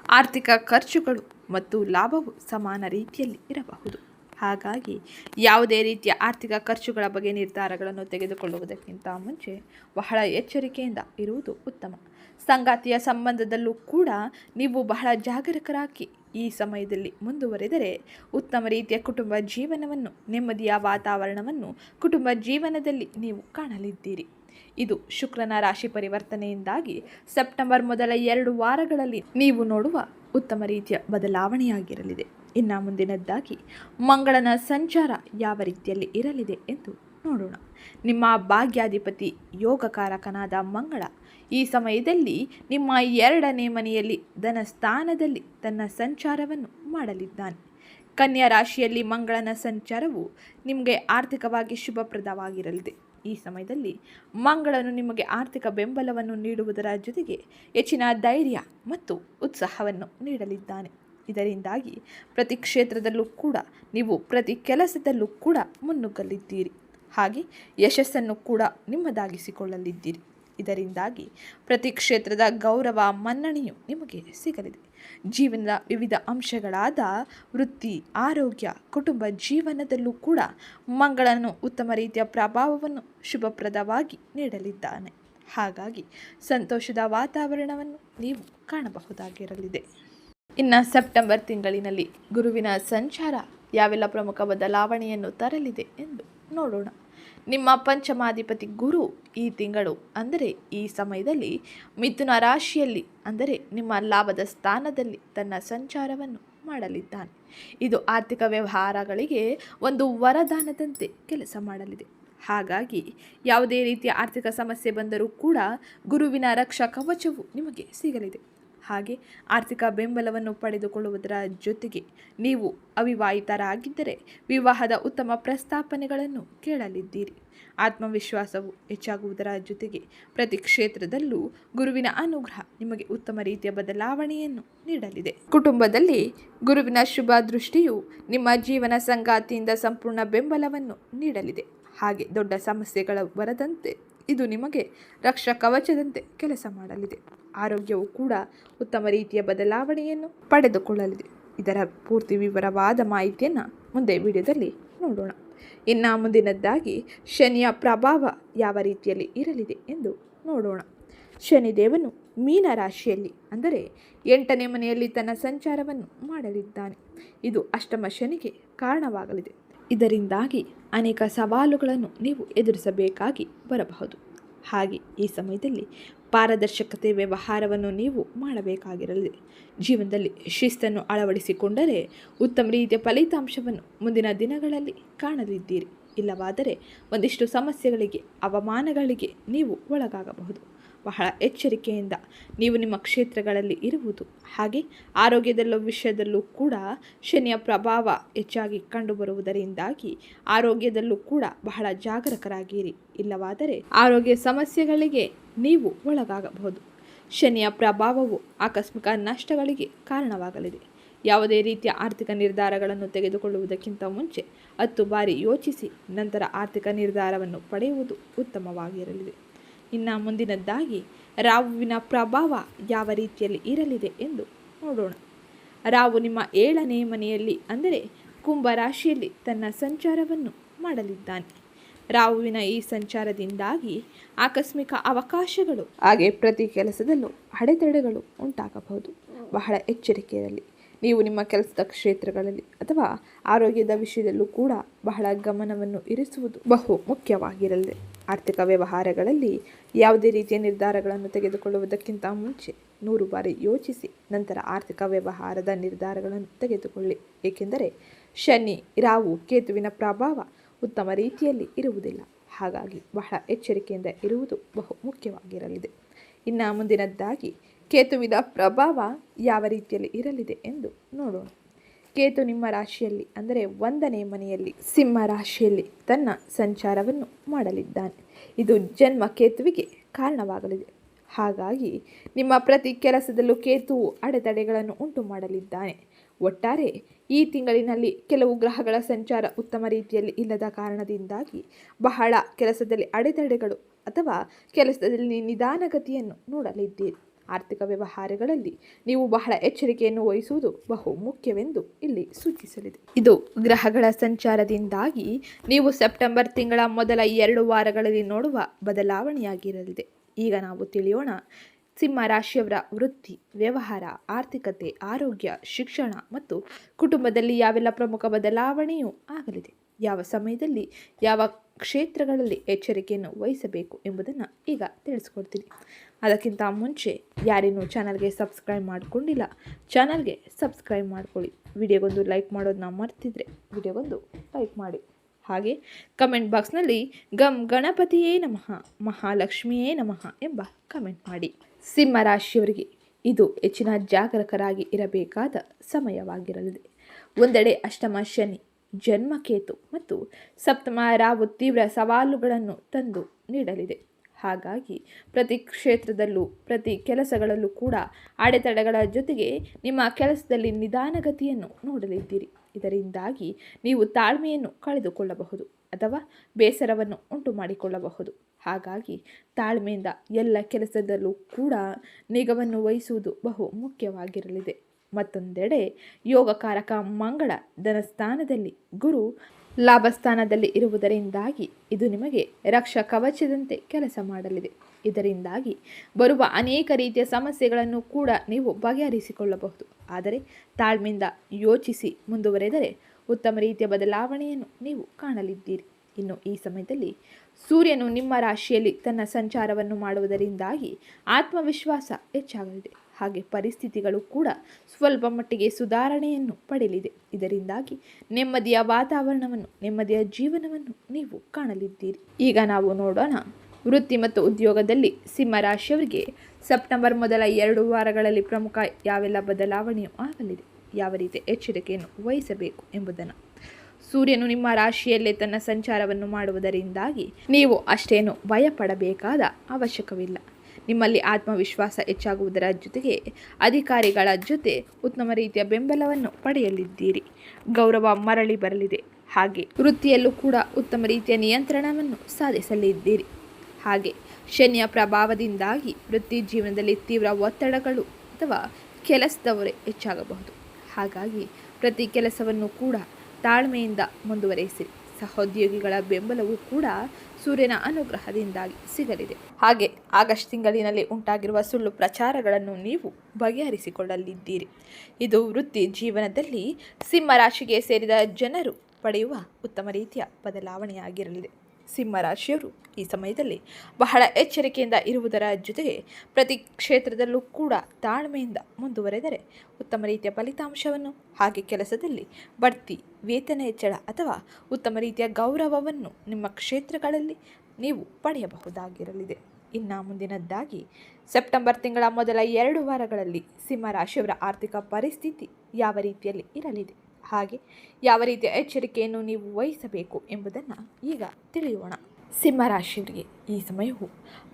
ಆರ್ಥಿಕ ಖರ್ಚುಗಳು ಮತ್ತು ಲಾಭವು ಸಮಾನ ರೀತಿಯಲ್ಲಿ ಇರಬಹುದು. ಹಾಗಾಗಿ ಯಾವುದೇ ರೀತಿಯ ಆರ್ಥಿಕ ಖರ್ಚುಗಳ ಬಗ್ಗೆ ನಿರ್ಧಾರಗಳನ್ನು ತೆಗೆದುಕೊಳ್ಳುವುದಕ್ಕಿಂತ ಮುಂಚೆ ಬಹಳ ಎಚ್ಚರಿಕೆಯಿಂದ ಇರುವುದು ಉತ್ತಮ. ಸಂಗಾತಿಯ ಸಂಬಂಧದಲ್ಲೂ ಕೂಡ ನೀವು ಬಹಳ ಜಾಗರೂಕರಾಗಿ ಈ ಸಮಯದಲ್ಲಿ ಮುಂದುವರೆದರೆ ಉತ್ತಮ ರೀತಿಯ ಕುಟುಂಬ ಜೀವನವನ್ನು, ನೆಮ್ಮದಿಯ ವಾತಾವರಣವನ್ನು ಕುಟುಂಬ ಜೀವನದಲ್ಲಿ ನೀವು ಕಾಣಲಿದ್ದೀರಿ. ಇದು ಶುಕ್ರನ ರಾಶಿ ಪರಿವರ್ತನೆಯಿಂದಾಗಿ ಸೆಪ್ಟೆಂಬರ್ ಮೊದಲ ಎರಡು ವಾರಗಳಲ್ಲಿ ನೀವು ನೋಡುವ ಉತ್ತಮ ರೀತಿಯ ಬದಲಾವಣೆಯಾಗಿರಲಿದೆ. ಇನ್ನು ಮುಂದಿನದ್ದಾಗಿ ಮಂಗಳನ ಸಂಚಾರ ಯಾವ ರೀತಿಯಲ್ಲಿ ಇರಲಿದೆ ಎಂದು ನೋಡೋಣ. ನಿಮ್ಮ ಭಾಗ್ಯಾಧಿಪತಿ ಯೋಗಕಾರಕನಾದ ಮಂಗಳ ಈ ಸಮಯದಲ್ಲಿ ನಿಮ್ಮ ಎರಡನೇ ಮನೆಯಲ್ಲಿ ಧನ ಸ್ಥಾನದಲ್ಲಿ ತನ್ನ ಸಂಚಾರವನ್ನು ಮಾಡಲಿದ್ದಾನೆ. ಕನ್ಯಾ ರಾಶಿಯಲ್ಲಿ ಮಂಗಳನ ಸಂಚಾರವು ನಿಮಗೆ ಆರ್ಥಿಕವಾಗಿ ಶುಭಪ್ರದವಾಗಿರಲಿದೆ. ಈ ಸಮಯದಲ್ಲಿ ಮಂಗಳನು ನಿಮಗೆ ಆರ್ಥಿಕ ಬೆಂಬಲವನ್ನು ನೀಡುವುದರ ಜೊತೆಗೆ ಹೆಚ್ಚಿನ ಧೈರ್ಯ ಮತ್ತು ಉತ್ಸಾಹವನ್ನು ನೀಡಲಿದ್ದಾನೆ. ಇದರಿಂದಾಗಿ ಪ್ರತಿ ಕ್ಷೇತ್ರದಲ್ಲೂ ಕೂಡ ನೀವು ಪ್ರತಿ ಕೆಲಸದಲ್ಲೂ ಕೂಡ ಮುನ್ನುಗ್ಗಲಿದ್ದೀರಿ. ಹಾಗೆ ಯಶಸ್ಸನ್ನು ಕೂಡ ನಿಮ್ಮದಾಗಿಸಿಕೊಳ್ಳಲಿದ್ದೀರಿ. ಇದರಿಂದಾಗಿ ಪ್ರತಿ ಕ್ಷೇತ್ರದ ಗೌರವ, ಮನ್ನಣೆಯು ನಿಮಗೆ ಸಿಗಲಿದೆ. ಜೀವನದ ವಿವಿಧ ಅಂಶಗಳಾದ ವೃತ್ತಿ, ಆರೋಗ್ಯ, ಕುಟುಂಬ ಜೀವನದಲ್ಲೂ ಕೂಡ ಮಂಗಳನು ಉತ್ತಮ ರೀತಿಯ ಪ್ರಭಾವವನ್ನು ಶುಭಪ್ರದವಾಗಿ ನೀಡಲಿದ್ದಾನೆ. ಹಾಗಾಗಿ ಸಂತೋಷದ ವಾತಾವರಣವನ್ನು ನೀವು ಕಾಣಬಹುದಾಗಿರಲಿದೆ. ಇನ್ನು ಸೆಪ್ಟೆಂಬರ್ ತಿಂಗಳಿನಲ್ಲಿ ಗುರುವಿನ ಸಂಚಾರ ಯಾವೆಲ್ಲ ಪ್ರಮುಖ ಬದಲಾವಣೆಯನ್ನು ತರಲಿದೆ ಎಂದು ನೋಡೋಣ. ನಿಮ್ಮ ಪಂಚಮಾಧಿಪತಿ ಗುರು ಈ ತಿಂಗಳು, ಅಂದರೆ ಈ ಸಮಯದಲ್ಲಿ ಮಿಥುನ ರಾಶಿಯಲ್ಲಿ, ಅಂದರೆ ನಿಮ್ಮ ಲಾಭದ ಸ್ಥಾನದಲ್ಲಿ ತನ್ನ ಸಂಚಾರವನ್ನು ಮಾಡಲಿದ್ದಾನೆ. ಇದು ಆರ್ಥಿಕ ವ್ಯವಹಾರಗಳಿಗೆ ಒಂದು ವರದಾನದಂತೆ ಕೆಲಸ ಮಾಡಲಿದೆ. ಹಾಗಾಗಿ ಯಾವುದೇ ರೀತಿಯ ಆರ್ಥಿಕ ಸಮಸ್ಯೆ ಬಂದರೂ ಕೂಡ ಗುರುವಿನ ರಕ್ಷಾ ಕವಚವು ನಿಮಗೆ ಸಿಗಲಿದೆ. ಹಾಗೆ ಆರ್ಥಿಕ ಬೆಂಬಲವನ್ನು ಪಡೆದುಕೊಳ್ಳುವುದರ ಜೊತೆಗೆ ನೀವು ಅವಿವಾಹಿತರಾಗಿದ್ದರೆ ವಿವಾಹದ ಉತ್ತಮ ಪ್ರಸ್ತಾಪನೆಗಳನ್ನು ಕೇಳಲಿದ್ದೀರಿ. ಆತ್ಮವಿಶ್ವಾಸವು ಹೆಚ್ಚಾಗುವುದರ ಜೊತೆಗೆ ಪ್ರತಿ ಕ್ಷೇತ್ರದಲ್ಲೂ ಗುರುವಿನ ಅನುಗ್ರಹ ನಿಮಗೆ ಉತ್ತಮ ರೀತಿಯ ಬದಲಾವಣೆಯನ್ನು ನೀಡಲಿದೆ. ಕುಟುಂಬದಲ್ಲಿ ಗುರುವಿನ ಶುಭ ದೃಷ್ಟಿಯು ನಿಮ್ಮ ಜೀವನ ಸಂಗಾತಿಯಿಂದ ಸಂಪೂರ್ಣ ಬೆಂಬಲವನ್ನು ನೀಡಲಿದೆ. ಹಾಗೆ ದೊಡ್ಡ ಸಮಸ್ಯೆಗಳು ಬರದಂತೆ ಇದು ನಿಮಗೆ ರಕ್ಷಾ ಕವಚದಂತೆ ಕೆಲಸ ಮಾಡಲಿದೆ. ಆರೋಗ್ಯವು ಕೂಡ ಉತ್ತಮ ರೀತಿಯ ಬದಲಾವಣೆಯನ್ನು ಪಡೆದುಕೊಳ್ಳಲಿದೆ. ಇದರ ಪೂರ್ತಿ ವಿವರವಾದ ಮಾಹಿತಿಯನ್ನು ಮುಂದೆ ವಿಡಿಯೋದಲ್ಲಿ ನೋಡೋಣ. ಇನ್ನು ಮುಂದಿನದ್ದಾಗಿ ಶನಿಯ ಪ್ರಭಾವ ಯಾವ ರೀತಿಯಲ್ಲಿ ಇರಲಿದೆ ಎಂದು ನೋಡೋಣ. ಶನಿದೇವನು ಮೀನ ರಾಶಿಯಲ್ಲಿ, ಅಂದರೆ ಎಂಟನೇ ಮನೆಯಲ್ಲಿ ತನ್ನ ಸಂಚಾರವನ್ನು ಮಾಡಲಿದ್ದಾನೆ. ಇದು ಅಷ್ಟಮ ಶನಿಗೆ ಕಾರಣವಾಗಲಿದೆ. ಇದರಿಂದಾಗಿ ಅನೇಕ ಸವಾಲುಗಳನ್ನು ನೀವು ಎದುರಿಸಬೇಕಾಗಿ ಬರಬಹುದು. ಹಾಗೆ ಈ ಸಮಯದಲ್ಲಿ ಪಾರದರ್ಶಕತೆ ವ್ಯವಹಾರವನ್ನು ನೀವು ಮಾಡಬೇಕಾಗಿರಲಿ. ಜೀವನದಲ್ಲಿ ಶಿಸ್ತನ್ನು ಅಳವಡಿಸಿಕೊಂಡರೆ ಉತ್ತಮ ರೀತಿಯ ಫಲಿತಾಂಶವನ್ನು ಮುಂದಿನ ದಿನಗಳಲ್ಲಿ ಕಾಣಲಿದ್ದೀರಿ. ಇಲ್ಲವಾದರೆ ಒಂದಿಷ್ಟು ಸಮಸ್ಯೆಗಳಿಗೆ, ಅವಮಾನಗಳಿಗೆ ನೀವು ಒಳಗಾಗಬಹುದು. ಬಹಳ ಎಚ್ಚರಿಕೆಯಿಂದ ನೀವು ನಿಮ್ಮ ಕ್ಷೇತ್ರಗಳಲ್ಲಿ ಇರುವುದು. ಹಾಗೆ ಆರೋಗ್ಯದಲ್ಲೂ ವಿಷಯದಲ್ಲೂ ಕೂಡ ಶನಿಯ ಪ್ರಭಾವ ಹೆಚ್ಚಾಗಿ ಕಂಡುಬರುವುದರಿಂದಾಗಿ ಆರೋಗ್ಯದಲ್ಲೂ ಕೂಡ ಬಹಳ ಜಾಗರೂಕರಾಗಿರಿ. ಇಲ್ಲವಾದರೆ ಆರೋಗ್ಯ ಸಮಸ್ಯೆಗಳಿಗೆ ನೀವು ಒಳಗಾಗಬಹುದು. ಶನಿಯ ಪ್ರಭಾವವು ಆಕಸ್ಮಿಕ ನಷ್ಟಗಳಿಗೆ ಕಾರಣವಾಗಲಿದೆ. ಯಾವುದೇ ರೀತಿಯ ಆರ್ಥಿಕ ನಿರ್ಧಾರಗಳನ್ನು ತೆಗೆದುಕೊಳ್ಳುವುದಕ್ಕಿಂತ ಮುಂಚೆ ಹತ್ತು ಬಾರಿ ಯೋಚಿಸಿ ನಂತರ ಆರ್ಥಿಕ ನಿರ್ಧಾರವನ್ನು ಪಡೆಯುವುದು ಉತ್ತಮವಾಗಿರಲಿದೆ. ಇನ್ನು ಮುಂದಿನದ್ದಾಗಿ ರಾಹುವಿನ ಪ್ರಭಾವ ಯಾವ ರೀತಿಯಲ್ಲಿ ಇರಲಿದೆ ಎಂದು ನೋಡೋಣ. ರಾವು ನಿಮ್ಮ ಏಳನೇ ಮನೆಯಲ್ಲಿ ಅಂದರೆ ಕುಂಭ ರಾಶಿಯಲ್ಲಿ ತನ್ನ ಸಂಚಾರವನ್ನು ಮಾಡಲಿದ್ದಾನೆ. ರಾಹುವಿನ ಈ ಸಂಚಾರದಿಂದಾಗಿ ಆಕಸ್ಮಿಕ ಅವಕಾಶಗಳು, ಹಾಗೆ ಪ್ರತಿ ಕೆಲಸದಲ್ಲೂ ಅಡೆತಡೆಗಳು ಉಂಟಾಗಬಹುದು. ಬಹಳ ಎಚ್ಚರಿಕೆಯಲ್ಲಿ ನೀವು ನಿಮ್ಮ ಕೆಲಸದ ಕ್ಷೇತ್ರಗಳಲ್ಲಿ ಅಥವಾ ಆರೋಗ್ಯದ ವಿಷಯದಲ್ಲೂ ಕೂಡ ಬಹಳ ಗಮನವನ್ನು ಇರಿಸುವುದು ಬಹು ಮುಖ್ಯವಾಗಿರಲಿದೆ. ಆರ್ಥಿಕ ವ್ಯವಹಾರಗಳಲ್ಲಿ ಯಾವುದೇ ರೀತಿಯ ನಿರ್ಧಾರಗಳನ್ನು ತೆಗೆದುಕೊಳ್ಳುವುದಕ್ಕಿಂತ ಮುಂಚೆ ನೂರು ಬಾರಿ ಯೋಚಿಸಿ, ನಂತರ ಆರ್ಥಿಕ ವ್ಯವಹಾರದ ನಿರ್ಧಾರಗಳನ್ನು ತೆಗೆದುಕೊಳ್ಳಿ. ಏಕೆಂದರೆ ಶನಿ ರಾವು ಕೇತುವಿನ ಪ್ರಭಾವ ಉತ್ತಮ ರೀತಿಯಲ್ಲಿ ಇರುವುದಿಲ್ಲ. ಹಾಗಾಗಿ ಬಹಳ ಎಚ್ಚರಿಕೆಯಿಂದ ಇರುವುದು ಬಹು ಮುಖ್ಯವಾಗಿರಲಿದೆ. ಇನ್ನು ಮುಂದಿನದ್ದಾಗಿ ಕೇತುವಿನ ಪ್ರಭಾವ ಯಾವ ರೀತಿಯಲ್ಲಿ ಇರಲಿದೆ ಎಂದು ನೋಡೋಣ. ಕೇತು ನಿಮ್ಮ ರಾಶಿಯಲ್ಲಿ, ಅಂದರೆ ಒಂದನೇ ಮನೆಯಲ್ಲಿ, ಸಿಂಹ ರಾಶಿಯಲ್ಲಿ ತನ್ನ ಸಂಚಾರವನ್ನು ಮಾಡಲಿದ್ದಾನೆ. ಇದು ಜನ್ಮ ಕೇತುವಿಗೆ ಕಾರಣವಾಗಲಿದೆ. ಹಾಗಾಗಿ ನಿಮ್ಮ ಪ್ರತಿ ಕೆಲಸದಲ್ಲೂ ಕೇತುವು ಅಡೆತಡೆಗಳನ್ನು ಉಂಟು ಮಾಡಲಿದ್ದಾನೆ. ಒಟ್ಟಾರೆ ಈ ತಿಂಗಳಿನಲ್ಲಿ ಕೆಲವು ಗ್ರಹಗಳ ಸಂಚಾರ ಉತ್ತಮ ರೀತಿಯಲ್ಲಿ ಇಲ್ಲದ ಕಾರಣದಿಂದಾಗಿ ಬಹಳ ಕೆಲಸದಲ್ಲಿ ಅಡೆತಡೆಗಳು ಅಥವಾ ಕೆಲಸದಲ್ಲಿ ನಿಧಾನಗತಿಯನ್ನು ನೋಡಲಿದ್ದೀರಿ. ಆರ್ಥಿಕ ವ್ಯವಹಾರಗಳಲ್ಲಿ ನೀವು ಬಹಳ ಎಚ್ಚರಿಕೆಯನ್ನು ವಹಿಸುವುದು ಬಹು ಮುಖ್ಯವೆಂದು ಇಲ್ಲಿ ಸೂಚಿಸಲಿದೆ. ಇದು ಗ್ರಹಗಳ ಸಂಚಾರದಿಂದಾಗಿ ನೀವು ಸೆಪ್ಟೆಂಬರ್ ತಿಂಗಳ ಮೊದಲ ಎರಡು ವಾರಗಳಲ್ಲಿ ನೋಡುವ ಬದಲಾವಣೆಯಾಗಿರಲಿದೆ. ಈಗ ನಾವು ತಿಳಿಯೋಣ, ಸಿಂಹ ರಾಶಿಯವರ ವೃತ್ತಿ, ವ್ಯವಹಾರ, ಆರ್ಥಿಕತೆ, ಆರೋಗ್ಯ, ಶಿಕ್ಷಣ ಮತ್ತು ಕುಟುಂಬದಲ್ಲಿ ಯಾವೆಲ್ಲ ಪ್ರಮುಖ ಬದಲಾವಣೆಯೂ ಆಗಲಿದೆ. ಯಾವ ಸಮಯದಲ್ಲಿ ಯಾವ ಕ್ಷೇತ್ರಗಳಲ್ಲಿ ಎಚ್ಚರಿಕೆಯನ್ನು ವಹಿಸಬೇಕು ಎಂಬುದನ್ನು ಈಗ ತಿಳಿಸ್ಕೊಡ್ತೀನಿ. ಅದಕ್ಕಿಂತ ಮುಂಚೆ ಯಾರೇನೂ ಚಾನಲ್ಗೆ ಸಬ್ಸ್ಕ್ರೈಬ್ ಮಾಡಿಕೊಂಡಿಲ್ಲ, ಚಾನಲ್ಗೆ ಸಬ್ಸ್ಕ್ರೈಬ್ ಮಾಡ್ಕೊಳ್ಳಿ. ವಿಡಿಯೋಗೊಂದು ಲೈಕ್ ಮಾಡೋದನ್ನ ಮರ್ತಿದ್ರೆ ವಿಡಿಯೋಗೊಂದು ಲೈಕ್ ಮಾಡಿ. ಹಾಗೆ ಕಮೆಂಟ್ ಬಾಕ್ಸ್ನಲ್ಲಿ ಗಮ್ ಗಣಪತಿಯೇ ನಮಃ, ಮಹಾಲಕ್ಷ್ಮಿಯೇ ನಮಃ ಎಂಬ ಕಮೆಂಟ್ ಮಾಡಿ. ಸಿಂಹರಾಶಿಯವರಿಗೆ ಇದು ಹೆಚ್ಚಿನ ಜಾಗರಕರಾಗಿ ಇರಬೇಕಾದ ಸಮಯವಾಗಿರಲಿದೆ. ಒಂದೆಡೆ ಅಷ್ಟಮ ಶನಿ ಜನ್ಮಕೇತು ಮತ್ತು ಸಪ್ತಮ ರಾವು ತೀವ್ರ ಸವಾಲುಗಳನ್ನು ತಂದು ನೀಡಲಿದೆ. ಹಾಗಾಗಿ ಪ್ರತಿ ಕ್ಷೇತ್ರದಲ್ಲೂ, ಪ್ರತಿ ಕೆಲಸಗಳಲ್ಲೂ ಕೂಡ ಅಡೆತಡೆಗಳ ಜೊತೆಗೆ ನಿಮ್ಮ ಕೆಲಸದಲ್ಲಿ ನಿಧಾನಗತಿಯನ್ನು ನೋಡಲಿದ್ದೀರಿ. ಇದರಿಂದಾಗಿ ನೀವು ತಾಳ್ಮೆಯನ್ನು ಕಳೆದುಕೊಳ್ಳಬಹುದು ಅಥವಾ ಬೇಸರವನ್ನು ಉಂಟು ಮಾಡಿಕೊಳ್ಳಬಹುದು ಹಾಗಾಗಿ ತಾಳ್ಮೆಯಿಂದ ಎಲ್ಲ ಕೆಲಸದಲ್ಲೂ ಕೂಡ ನಿಗವನ್ನು ವಹಿಸುವುದು ಬಹು ಮುಖ್ಯವಾಗಿರಲಿದೆ. ಮತ್ತೊಂದೆಡೆ ಯೋಗಕಾರಕ ಮಂಗಳ ಧನಸ್ಥಾನದಲ್ಲಿ ಗುರು ಲಾಭಸ್ಥಾನದಲ್ಲಿ ಇರುವುದರಿಂದಾಗಿ ಇದು ನಿಮಗೆ ರಕ್ಷ ಕವಚದಂತೆ ಕೆಲಸ ಮಾಡಲಿದೆ. ಇದರಿಂದಾಗಿ ಬರುವ ಅನೇಕ ರೀತಿಯ ಸಮಸ್ಯೆಗಳನ್ನು ಕೂಡ ನೀವು ಬಗೆಹರಿಸಿಕೊಳ್ಳಬಹುದು. ಆದರೆ ತಾಳ್ಮೆಯಿಂದ ಯೋಚಿಸಿ ಮುಂದುವರೆದರೆ ಉತ್ತಮ ರೀತಿಯ ಬದಲಾವಣೆಯನ್ನು ನೀವು ಕಾಣಲಿದ್ದೀರಿ. ಇನ್ನು ಈ ಸಮಯದಲ್ಲಿ ಸೂರ್ಯನು ನಿಮ್ಮ ರಾಶಿಯಲ್ಲಿ ತನ್ನ ಸಂಚಾರವನ್ನು ಮಾಡುವುದರಿಂದಾಗಿ ಆತ್ಮವಿಶ್ವಾಸ ಹೆಚ್ಚಾಗಲಿದೆ. ಹಾಗೆ ಪರಿಸ್ಥಿತಿಗಳು ಕೂಡ ಸ್ವಲ್ಪ ಮಟ್ಟಿಗೆ ಸುಧಾರಣೆಯನ್ನು ಪಡೆಯಲಿದೆ. ಇದರಿಂದಾಗಿ ನೆಮ್ಮದಿಯ ವಾತಾವರಣವನ್ನು, ನೆಮ್ಮದಿಯ ಜೀವನವನ್ನು ನೀವು ಕಾಣಲಿದ್ದೀರಿ. ಈಗ ನಾವು ನೋಡೋಣ ವೃತ್ತಿ ಮತ್ತು ಉದ್ಯೋಗದಲ್ಲಿ ಸಿಂಹ ರಾಶಿಯವರಿಗೆ ಸೆಪ್ಟೆಂಬರ್ ಮೊದಲ ಎರಡು ವಾರಗಳಲ್ಲಿ ಪ್ರಮುಖ ಯಾವೆಲ್ಲ ಬದಲಾವಣೆಯೂ ಆಗಲಿದೆ, ಯಾವ ರೀತಿ ಎಚ್ಚರಿಕೆಯನ್ನು ವಹಿಸಬೇಕು ಎಂಬುದನ್ನು. ಸೂರ್ಯನು ನಿಮ್ಮ ರಾಶಿಯಲ್ಲೇ ತನ್ನ ಸಂಚಾರವನ್ನು ಮಾಡುವುದರಿಂದಾಗಿ ನೀವು ಅಷ್ಟೇನು ಭಯಪಡಬೇಕಾದ ಅವಶ್ಯಕವಿಲ್ಲ. ನಿಮ್ಮಲ್ಲಿ ಆತ್ಮವಿಶ್ವಾಸ ಹೆಚ್ಚಾಗುವುದರ ಜೊತೆಗೆ ಅಧಿಕಾರಿಗಳ ಜೊತೆ ಉತ್ತಮ ರೀತಿಯ ಬೆಂಬಲವನ್ನು ಪಡೆಯಲಿದ್ದೀರಿ. ಗೌರವ ಮರಳಿ ಬರಲಿದೆ. ಹಾಗೆ ವೃತ್ತಿಯಲ್ಲೂ ಕೂಡ ಉತ್ತಮ ರೀತಿಯ ನಿಯಂತ್ರಣವನ್ನು ಸಾಧಿಸಲಿದ್ದೀರಿ. ಹಾಗೆ ಶನಿಯ ಪ್ರಭಾವದಿಂದಾಗಿ ವೃತ್ತಿ ಜೀವನದಲ್ಲಿ ತೀವ್ರ ಒತ್ತಡಗಳು ಅಥವಾ ಕೆಲಸದವರೇ ಹೆಚ್ಚಾಗಬಹುದು. ಹಾಗಾಗಿ ಪ್ರತಿ ಕೆಲಸವನ್ನು ಕೂಡ ತಾಳ್ಮೆಯಿಂದ ಮುಂದುವರೆಸಿರಿ ಸಹೋದ್ಯೋಗಿಗಳ ಬೆಂಬಲವೂ ಕೂಡ ಸೂರ್ಯನ ಅನುಗ್ರಹದಿಂದಾಗಿ ಸಿಗಲಿದೆ. ಹಾಗೆ ಆಗಸ್ಟ್ ತಿಂಗಳಿನಲ್ಲಿ ಉಂಟಾಗಿರುವ ಸುಳ್ಳು ಪ್ರಚಾರಗಳನ್ನು ನೀವು ಬಗೆಹರಿಸಿಕೊಳ್ಳಲಿದ್ದೀರಿ. ಇದು ವೃತ್ತಿ ಜೀವನದಲ್ಲಿ ಸಿಂಹ ರಾಶಿಗೆ ಸೇರಿದ ಜನರು ಪಡೆಯುವ ಉತ್ತಮ ರೀತಿಯ ಬದಲಾವಣೆಯಾಗಿರಲಿದೆ. ಸಿಂಹ ರಾಶಿಯವರು ಈ ಸಮಯದಲ್ಲಿ ಬಹಳ ಎಚ್ಚರಿಕೆಯಿಂದ ಇರುವುದರ ಜೊತೆಗೆ ಪ್ರತಿ ಕ್ಷೇತ್ರದಲ್ಲೂ ಕೂಡ ತಾಳ್ಮೆಯಿಂದ ಮುಂದುವರೆದರೆ ಉತ್ತಮ ರೀತಿಯ ಫಲಿತಾಂಶವನ್ನು ಹಾಗೆ ಕೆಲಸದಲ್ಲಿ ಬಡ್ತಿ, ವೇತನ ಹೆಚ್ಚಳ ಅಥವಾ ಉತ್ತಮ ರೀತಿಯ ಗೌರವವನ್ನು ನಿಮ್ಮ ಕ್ಷೇತ್ರಗಳಲ್ಲಿ ನೀವು ಪಡೆಯಬಹುದಾಗಿರಲಿದೆ. ಇನ್ನು ಮುಂದಿನದ್ದಾಗಿ ಸೆಪ್ಟೆಂಬರ್ ತಿಂಗಳ ಮೊದಲ ಎರಡು ವಾರಗಳಲ್ಲಿ ಸಿಂಹರಾಶಿಯವರ ಆರ್ಥಿಕ ಪರಿಸ್ಥಿತಿ ಯಾವ ರೀತಿಯಲ್ಲಿ ಇರಲಿದೆ? ಹಾಗೆ ಯಾವ ರೀತಿಯ ಎಚ್ಚರಿಕೆಯನ್ನು ನೀವು ವಹಿಸಬೇಕು ಎಂಬುದನ್ನು ಈಗ ತಿಳಿಯೋಣ. ಸಿಂಹರಾಶಿಯವರಿಗೆ ಈ ಸಮಯವು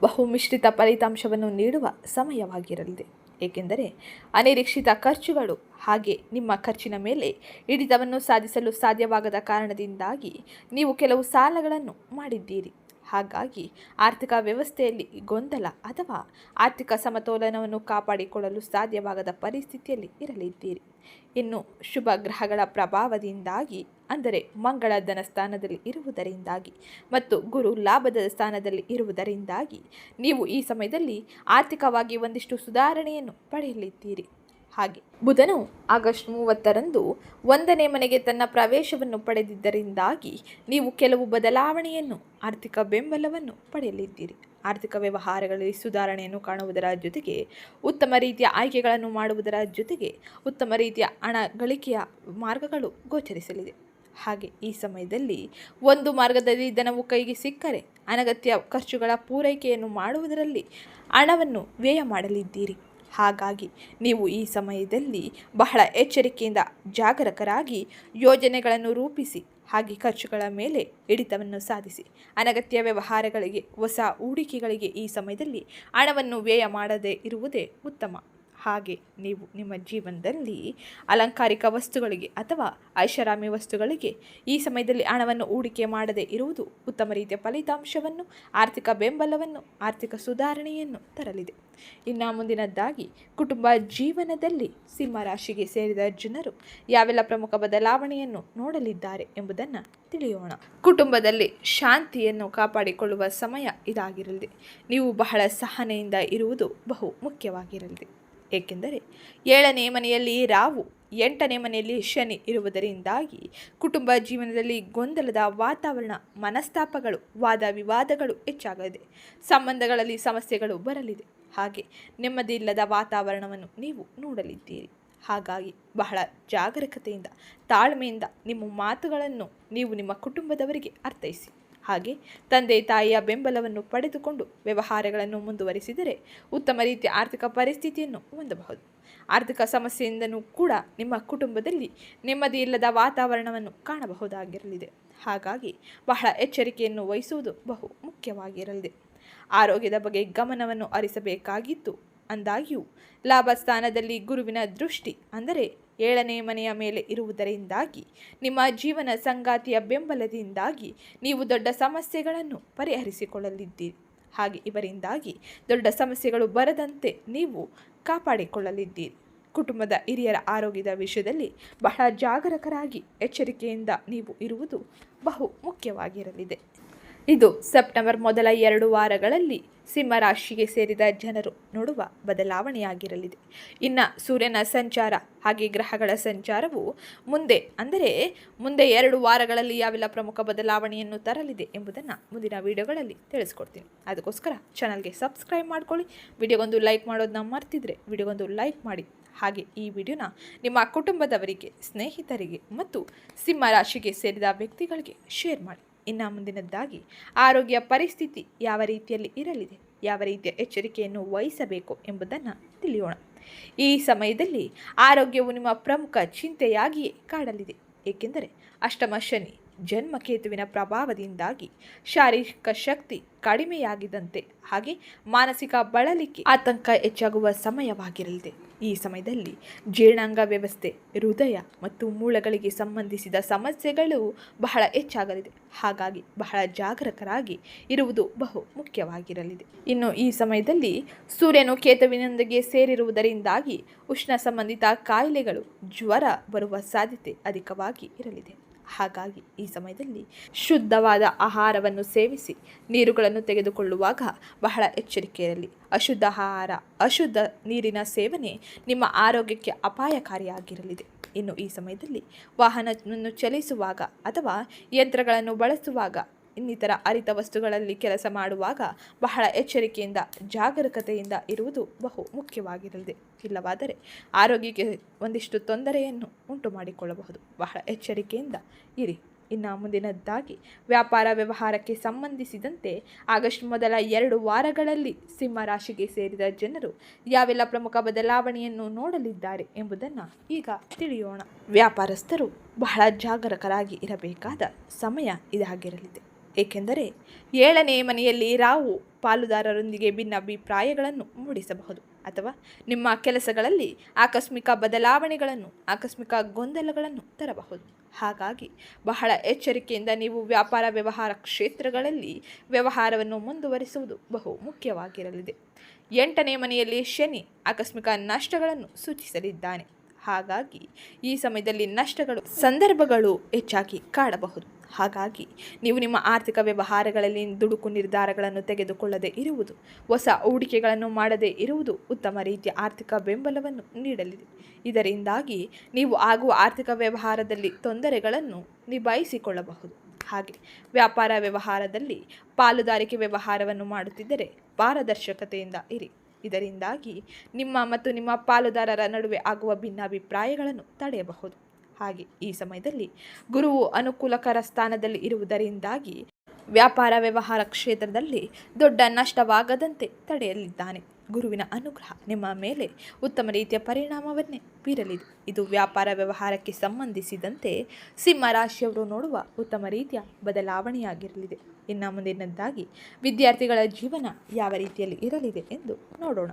ಬಹುಮಿಶ್ರಿತ ಫಲಿತಾಂಶವನ್ನು ನೀಡುವ ಸಮಯವಾಗಿರಲಿದೆ. ಏಕೆಂದರೆ ಅನಿರೀಕ್ಷಿತ ಖರ್ಚುಗಳು ಹಾಗೆ ನಿಮ್ಮ ಖರ್ಚಿನ ಮೇಲೆ ಹಿಡಿತವನ್ನು ಸಾಧಿಸಲು ಸಾಧ್ಯವಾಗದ ಕಾರಣದಿಂದಾಗಿ ನೀವು ಕೆಲವು ಸಾಲಗಳನ್ನು ಮಾಡಿದ್ದೀರಿ. ಹಾಗಾಗಿ ಆರ್ಥಿಕ ವ್ಯವಸ್ಥೆಯಲ್ಲಿ ಗೊಂದಲ ಅಥವಾ ಆರ್ಥಿಕ ಸಮತೋಲನವನ್ನು ಕಾಪಾಡಿಕೊಳ್ಳಲು ಸಾಧ್ಯವಾಗದ ಪರಿಸ್ಥಿತಿಯಲ್ಲಿ ಇರಲಿದ್ದೀರಿ. ಇನ್ನು ಶುಭ ಗ್ರಹಗಳ ಪ್ರಭಾವದಿಂದಾಗಿ, ಅಂದರೆ ಮಂಗಳ ಧನ ಸ್ಥಾನದಲ್ಲಿ ಇರುವುದರಿಂದಾಗಿ ಮತ್ತು ಗುರು ಲಾಭದ ಸ್ಥಾನದಲ್ಲಿ ಇರುವುದರಿಂದಾಗಿ, ನೀವು ಈ ಸಮಯದಲ್ಲಿ ಆರ್ಥಿಕವಾಗಿ ಒಂದಿಷ್ಟು ಸುಧಾರಣೆಯನ್ನು ಪಡೆಯಲಿದ್ದೀರಿ. ಹಾಗೆ. ಬುಧನು ಆಗಸ್ಟ್ ಮೂವತ್ತರಂದು ಒಂದನೇ ಮನೆಗೆ ತನ್ನ ಪ್ರವೇಶವನ್ನು ಪಡೆದಿದ್ದರಿಂದಾಗಿ ನೀವು ಕೆಲವು ಬದಲಾವಣೆಯನ್ನು, ಆರ್ಥಿಕ ಬೆಂಬಲವನ್ನು ಪಡೆಯಲಿದ್ದೀರಿ. ಆರ್ಥಿಕ ವ್ಯವಹಾರಗಳಲ್ಲಿ ಸುಧಾರಣೆಯನ್ನು ಕಾಣುವುದರ ಜೊತೆಗೆ ಉತ್ತಮ ರೀತಿಯ ಆಯ್ಕೆಗಳನ್ನು ಮಾಡುವುದರ ಜೊತೆಗೆ ಉತ್ತಮ ರೀತಿಯ ಹಣ ಗಳಿಕೆಯ ಮಾರ್ಗಗಳು ಗೋಚರಿಸಲಿದೆ. ಹಾಗೆ ಈ ಸಮಯದಲ್ಲಿ ಒಂದು ಮಾರ್ಗದಲ್ಲಿ ಧನವು ಕೈಗೆ ಸಿಕ್ಕರೆ ಅನಗತ್ಯ ಖರ್ಚುಗಳ ಪೂರೈಕೆಯನ್ನು ಮಾಡುವುದರಲ್ಲಿ ಹಣವನ್ನು ವ್ಯಯ ಮಾಡಲಿದ್ದೀರಿ. ಹಾಗಾಗಿ ನೀವು ಈ ಸಮಯದಲ್ಲಿ ಬಹಳ ಎಚ್ಚರಿಕೆಯಿಂದ ಜಾಗರಕರಾಗಿ ಯೋಜನೆಗಳನ್ನು ರೂಪಿಸಿ, ಹಾಗೆ ಖರ್ಚುಗಳ ಮೇಲೆ ಹಿಡಿತವನ್ನು ಸಾಧಿಸಿ. ಅನಗತ್ಯ ವ್ಯವಹಾರಗಳಿಗೆ, ಹೊಸ ಹೂಡಿಕೆಗಳಿಗೆ ಈ ಸಮಯದಲ್ಲಿ ಹಣವನ್ನು ವ್ಯಯ ಮಾಡದೇ ಇರುವುದೇ ಉತ್ತಮ. ಹಾಗೆ ನೀವು ನಿಮ್ಮ ಜೀವನದಲ್ಲಿ ಅಲಂಕಾರಿಕ ವಸ್ತುಗಳಿಗೆ ಅಥವಾ ಐಷಾರಾಮಿ ವಸ್ತುಗಳಿಗೆ ಈ ಸಮಯದಲ್ಲಿ ಹಣವನ್ನು ಹೂಡಿಕೆ ಮಾಡದೇ ಇರುವುದು ಉತ್ತಮ ರೀತಿಯ ಫಲಿತಾಂಶವನ್ನು, ಆರ್ಥಿಕ ಬೆಂಬಲವನ್ನು, ಆರ್ಥಿಕ ಸುಧಾರಣೆಯನ್ನು ತರಲಿದೆ. ಇನ್ನು ಮುಂದಿನದ್ದಾಗಿ, ಕುಟುಂಬ ಜೀವನದಲ್ಲಿ ಸಿಂಹ ರಾಶಿಗೆ ಸೇರಿದ ಜನರು ಯಾವೆಲ್ಲ ಪ್ರಮುಖ ಬದಲಾವಣೆಯನ್ನು ನೋಡಲಿದ್ದಾರೆ ಎಂಬುದನ್ನು ತಿಳಿಯೋಣ. ಕುಟುಂಬದಲ್ಲಿ ಶಾಂತಿಯನ್ನು ಕಾಪಾಡಿಕೊಳ್ಳುವ ಸಮಯ ಇದಾಗಿರಲಿದೆ. ನೀವು ಬಹಳ ಸಹನೆಯಿಂದ ಇರುವುದು ಬಹು ಮುಖ್ಯವಾಗಿರಲಿದೆ. ಏಕೆಂದರೆ ಏಳನೇ ಮನೆಯಲ್ಲಿ ರಾವು, ಎಂಟನೇ ಮನೆಯಲ್ಲಿ ಶನಿ ಇರುವುದರಿಂದಾಗಿ ಕುಟುಂಬ ಜೀವನದಲ್ಲಿ ಗೊಂದಲದ ವಾತಾವರಣ, ಮನಸ್ತಾಪಗಳು ವಾದ ವಿವಾದಗಳು ಹೆಚ್ಚಾಗಲಿದೆ. ಸಂಬಂಧಗಳಲ್ಲಿ ಸಮಸ್ಯೆಗಳು ಬರಲಿದೆ. ಹಾಗೆ ನೆಮ್ಮದಿ ಇಲ್ಲದ ವಾತಾವರಣವನ್ನು ನೀವು ನೋಡಲಿದ್ದೀರಿ. ಹಾಗಾಗಿ ಬಹಳ ಜಾಗರೂಕತೆಯಿಂದ, ತಾಳ್ಮೆಯಿಂದ ನಿಮ್ಮ ಮಾತುಗಳನ್ನು ನೀವು ನಿಮ್ಮ ಕುಟುಂಬದವರಿಗೆ ಅರ್ಥೈಸಿ. ಹಾಗೆ ತಂದೆ ತಾಯಿಯ ಬೆಂಬಲವನ್ನು ಪಡೆದುಕೊಂಡು ವ್ಯವಹಾರಗಳನ್ನು ಮುಂದುವರಿಸಿದರೆ ಉತ್ತಮ ರೀತಿಯ ಆರ್ಥಿಕ ಪರಿಸ್ಥಿತಿಯನ್ನು ಹೊಂದಬಹುದು. ಆರ್ಥಿಕ ಸಮಸ್ಯೆಯಿಂದನೂ ಕೂಡ ನಿಮ್ಮ ಕುಟುಂಬದಲ್ಲಿ ನೆಮ್ಮದಿ ಇಲ್ಲದ ವಾತಾವರಣವನ್ನು ಕಾಣಬಹುದಾಗಿರಲಿದೆ. ಹಾಗಾಗಿ ಬಹಳ ಎಚ್ಚರಿಕೆಯನ್ನು ವಹಿಸುವುದು ಬಹು ಮುಖ್ಯವಾಗಿರಲಿದೆ. ಆರೋಗ್ಯದ ಬಗ್ಗೆ ಗಮನವನ್ನು ಹರಿಸಬೇಕಾಗಿತ್ತು. ಅಂದಾಗ್ಯೂ, ಲಾಭ ಸ್ಥಾನದಲ್ಲಿ ಗುರುವಿನ ದೃಷ್ಟಿ, ಅಂದರೆ ಏಳನೇ ಮನೆಯ ಮೇಲೆ ಇರುವುದರಿಂದಾಗಿ, ನಿಮ್ಮ ಜೀವನ ಸಂಗಾತಿಯ ಬೆಂಬಲದಿಂದಾಗಿ ನೀವು ದೊಡ್ಡ ಸಮಸ್ಯೆಗಳನ್ನು ಪರಿಹರಿಸಿಕೊಳ್ಳಲಿದ್ದೀರಿ. ಹಾಗೆ ಇವರಿಂದಾಗಿ ದೊಡ್ಡ ಸಮಸ್ಯೆಗಳು ಬರದಂತೆ ನೀವು ಕಾಪಾಡಿಕೊಳ್ಳಲಿದ್ದೀರಿ. ಕುಟುಂಬದ ಹಿರಿಯರ ಆರೋಗ್ಯದ ವಿಷಯದಲ್ಲಿ ಬಹಳ ಜಾಗರಕರಾಗಿ ಎಚ್ಚರಿಕೆಯಿಂದ ನೀವು ಇರುವುದು ಬಹು ಮುಖ್ಯವಾಗಿರಲಿದೆ. ಇದು ಸೆಪ್ಟೆಂಬರ್ ಮೊದಲ ಎರಡು ವಾರಗಳಲ್ಲಿ ಸಿಂಹರಾಶಿಗೆ ಸೇರಿದ ಜನರು ನೋಡುವ ಬದಲಾವಣೆಯಾಗಿರಲಿದೆ. ಇನ್ನು ಸೂರ್ಯನ ಸಂಚಾರ ಹಾಗೆ ಗ್ರಹಗಳ ಸಂಚಾರವು ಮುಂದೆ, ಅಂದರೆ ಮುಂದೆ ಎರಡು ವಾರಗಳಲ್ಲಿ ಯಾವೆಲ್ಲ ಪ್ರಮುಖ ಬದಲಾವಣೆಯನ್ನು ತರಲಿದೆ ಎಂಬುದನ್ನು ಮುಂದಿನ ವಿಡಿಯೋಗಳಲ್ಲಿ ತಿಳಿಸ್ಕೊಡ್ತೀನಿ. ಅದಕ್ಕೋಸ್ಕರ ಚಾನಲ್ಗೆ ಸಬ್ಸ್ಕ್ರೈಬ್ ಮಾಡ್ಕೊಳ್ಳಿ. ವಿಡಿಯೋಗೊಂದು ಲೈಕ್ ಮಾಡೋದನ್ನ ಮರ್ತಿದ್ರೆ ವಿಡಿಯೋಗೊಂದು ಲೈಕ್ ಮಾಡಿ. ಹಾಗೆ ಈ ವಿಡಿಯೋನ ನಿಮ್ಮ ಕುಟುಂಬದವರಿಗೆ, ಸ್ನೇಹಿತರಿಗೆ ಮತ್ತು ಸಿಂಹ ರಾಶಿಗೆ ಸೇರಿದ ವ್ಯಕ್ತಿಗಳಿಗೆ ಶೇರ್ ಮಾಡಿ. ಇನ್ನು ಮುಂದಿನದ್ದಾಗಿ. ಆರೋಗ್ಯ ಪರಿಸ್ಥಿತಿ ಯಾವ ರೀತಿಯಲ್ಲಿ ಇರಲಿದೆ, ಯಾವ ರೀತಿಯ ಎಚ್ಚರಿಕೆಯನ್ನು ವಹಿಸಬೇಕು ಎಂಬುದನ್ನು ತಿಳಿಯೋಣ. ಈ ಸಮಯದಲ್ಲಿ ಆರೋಗ್ಯವು ನಿಮ್ಮ ಪ್ರಮುಖ ಚಿಂತೆಯಾಗಿಯೇ ಕಾಡಲಿದೆ. ಏಕೆಂದರೆ ಅಷ್ಟಮ ಶನಿ ಜನ್ಮಕೇತುವಿನ ಪ್ರಭಾವದಿಂದಾಗಿ ಶಾರೀರಿಕ ಶಕ್ತಿ ಕಡಿಮೆಯಾಗಿದಂತೆ ಹಾಗೆ ಮಾನಸಿಕ ಬಳಲಿಕೆ ಆತಂಕ ಹೆಚ್ಚಾಗುವ ಸಮಯವಾಗಿರಲಿದೆ. ಈ ಸಮಯದಲ್ಲಿ ಜೀರ್ಣಾಂಗ ವ್ಯವಸ್ಥೆ, ಹೃದಯ ಮತ್ತು ಮೂಳೆಗಳಿಗೆ ಸಂಬಂಧಿಸಿದ ಸಮಸ್ಯೆಗಳು ಬಹಳ ಹೆಚ್ಚಾಗಲಿದೆ. ಹಾಗಾಗಿ ಬಹಳ ಜಾಗರೂಕರಾಗಿ ಇರುವುದು ಬಹು ಮುಖ್ಯವಾಗಿರಲಿದೆ. ಇನ್ನು ಈ ಸಮಯದಲ್ಲಿ ಸೂರ್ಯನು ಕೇತುವಿನೊಂದಿಗೆ ಸೇರಿರುವುದರಿಂದಾಗಿ ಉಷ್ಣ ಸಂಬಂಧಿತ ಕಾಯಿಲೆಗಳು, ಜ್ವರ ಬರುವ ಸಾಧ್ಯತೆ ಅಧಿಕವಾಗಿ ಇರಲಿದೆ. ಹಾಗಾಗಿ ಈ ಸಮಯದಲ್ಲಿ ಶುದ್ಧವಾದ ಆಹಾರವನ್ನು ಸೇವಿಸಿ ನೀರುಗಳನ್ನು ತೆಗೆದುಕೊಳ್ಳುವಾಗ ಬಹಳ ಎಚ್ಚರಿಕೆ ಇರಲಿ ಅಶುದ್ಧ ಆಹಾರ, ಅಶುದ್ಧ ನೀರಿನ ಸೇವನೆ ನಿಮ್ಮ ಆರೋಗ್ಯಕ್ಕೆ ಅಪಾಯಕಾರಿಯಾಗಿರಲಿದೆ. ಇನ್ನು ಈ ಸಮಯದಲ್ಲಿ ವಾಹನವನ್ನು ಚಲಿಸುವಾಗ ಅಥವಾ ಯಂತ್ರಗಳನ್ನು ಬಳಸುವಾಗ ಇನ್ನಿತರ ಅರಿತ ವಸ್ತುಗಳಲ್ಲಿ ಕೆಲಸ ಮಾಡುವಾಗ ಬಹಳ ಎಚ್ಚರಿಕೆಯಿಂದ, ಜಾಗರೂಕತೆಯಿಂದ ಇರುವುದು ಬಹು ಮುಖ್ಯವಾಗಿರಲಿದೆ. ಇಲ್ಲವಾದರೆ ಆರೋಗ್ಯಕ್ಕೆ ಒಂದಿಷ್ಟು ತೊಂದರೆಯನ್ನು ಉಂಟು ಮಾಡಿಕೊಳ್ಳಬಹುದು ಬಹಳ ಎಚ್ಚರಿಕೆಯಿಂದ ಇರಿ. ಇನ್ನು ಮುಂದಿನದ್ದಾಗಿ, ವ್ಯಾಪಾರ ವ್ಯವಹಾರಕ್ಕೆ ಸಂಬಂಧಿಸಿದಂತೆ ಆಗಸ್ಟ್ ಮೊದಲ ಎರಡು ವಾರಗಳಲ್ಲಿ ಸಿಂಹ ರಾಶಿಗೆ ಸೇರಿದ ಜನರು ಯಾವೆಲ್ಲ ಪ್ರಮುಖ ಬದಲಾವಣೆಯನ್ನು ನೋಡಲಿದ್ದಾರೆ ಎಂಬುದನ್ನು ಈಗ ತಿಳಿಯೋಣ. ವ್ಯಾಪಾರಸ್ಥರು ಬಹಳ ಜಾಗರೂಕರಾಗಿ ಇರಬೇಕಾದ ಸಮಯ ಇದಾಗಿರಲಿದೆ. ಏಕೆಂದರೆ ಏಳನೇ ಮನೆಯಲ್ಲಿ ರಾವು ಪಾಲುದಾರರೊಂದಿಗೆ ಭಿನ್ನಾಭಿಪ್ರಾಯಗಳನ್ನು ಮೂಡಿಸಬಹುದು. ಅಥವಾ ನಿಮ್ಮ ಕೆಲಸಗಳಲ್ಲಿ ಆಕಸ್ಮಿಕ ಬದಲಾವಣೆಗಳನ್ನು, ಆಕಸ್ಮಿಕ ಗೊಂದಲಗಳನ್ನು ತರಬಹುದು. ಹಾಗಾಗಿ ಬಹಳ ಎಚ್ಚರಿಕೆಯಿಂದ ನೀವು ವ್ಯಾಪಾರ ವ್ಯವಹಾರ ಕ್ಷೇತ್ರಗಳಲ್ಲಿ ವ್ಯವಹಾರವನ್ನು ಮುಂದುವರಿಸುವುದು ಬಹು ಮುಖ್ಯವಾಗಿರಲಿದೆ. ಎಂಟನೇ ಮನೆಯಲ್ಲಿ ಶನಿ ಆಕಸ್ಮಿಕ ನಷ್ಟಗಳನ್ನು ಸೂಚಿಸಲಿದ್ದಾನೆ. ಹಾಗಾಗಿ ಈ ಸಮಯದಲ್ಲಿ ನಷ್ಟಗಳು, ಸಂದರ್ಭಗಳು ಹೆಚ್ಚಾಗಿ ಕಾಡಬಹುದು ಹಾಗಾಗಿ ನೀವು ನಿಮ್ಮ ಆರ್ಥಿಕ ವ್ಯವಹಾರಗಳಲ್ಲಿ ದುಡುಕು ನಿರ್ಧಾರಗಳನ್ನು ತೆಗೆದುಕೊಳ್ಳದೆ ಇರುವುದು, ಹೊಸ ಹೂಡಿಕೆಗಳನ್ನು ಮಾಡದೇ ಇರುವುದು ಉತ್ತಮ ರೀತಿಯ ಆರ್ಥಿಕ ಬೆಂಬಲವನ್ನು ನೀಡಲಿದೆ. ಇದರಿಂದಾಗಿ ನೀವು ಆಗುವ ಆರ್ಥಿಕ ವ್ಯವಹಾರದಲ್ಲಿ ತೊಂದರೆಗಳನ್ನು ನಿಭಾಯಿಸಿಕೊಳ್ಳಬಹುದು. ಹಾಗೆ ವ್ಯಾಪಾರ ವ್ಯವಹಾರದಲ್ಲಿ ಪಾಲುದಾರಿಕೆ ವ್ಯವಹಾರವನ್ನು ಮಾಡುತ್ತಿದ್ದರೆ ಪಾರದರ್ಶಕತೆಯಿಂದ ಇರಿ. ಇದರಿಂದಾಗಿ ನಿಮ್ಮ ಮತ್ತು ನಿಮ್ಮ ಪಾಲುದಾರರ ನಡುವೆ ಆಗುವ ಭಿನ್ನಾಭಿಪ್ರಾಯಗಳನ್ನು ತಡೆಯಬಹುದು. ಹಾಗೆ ಈ ಸಮಯದಲ್ಲಿ ಗುರುವು ಅನುಕೂಲಕರ ಸ್ಥಾನದಲ್ಲಿ ಇರುವುದರಿಂದಾಗಿ ವ್ಯಾಪಾರ ವ್ಯವಹಾರ ಕ್ಷೇತ್ರದಲ್ಲಿ ದೊಡ್ಡ ನಷ್ಟವಾಗದಂತೆ ತಡೆಯಲಿದ್ದಾನೆ. ಗುರುವಿನ ಅನುಗ್ರಹ ನಿಮ್ಮ ಮೇಲೆ ಉತ್ತಮ ರೀತಿಯ ಪರಿಣಾಮವನ್ನೇ ಬೀರಲಿದೆ. ಇದು ವ್ಯಾಪಾರ ವ್ಯವಹಾರಕ್ಕೆ ಸಂಬಂಧಿಸಿದಂತೆ ಸಿಂಹ ರಾಶಿಯವರು ನೋಡುವ ಉತ್ತಮ ರೀತಿಯ ಬದಲಾವಣೆಯಾಗಿರಲಿದೆ. ಇನ್ನು ಮುಂದಿನದ್ದಾಗಿ ವಿದ್ಯಾರ್ಥಿಗಳ ಜೀವನ ಯಾವ ರೀತಿಯಲ್ಲಿ ಇರಲಿದೆ ಎಂದು ನೋಡೋಣ.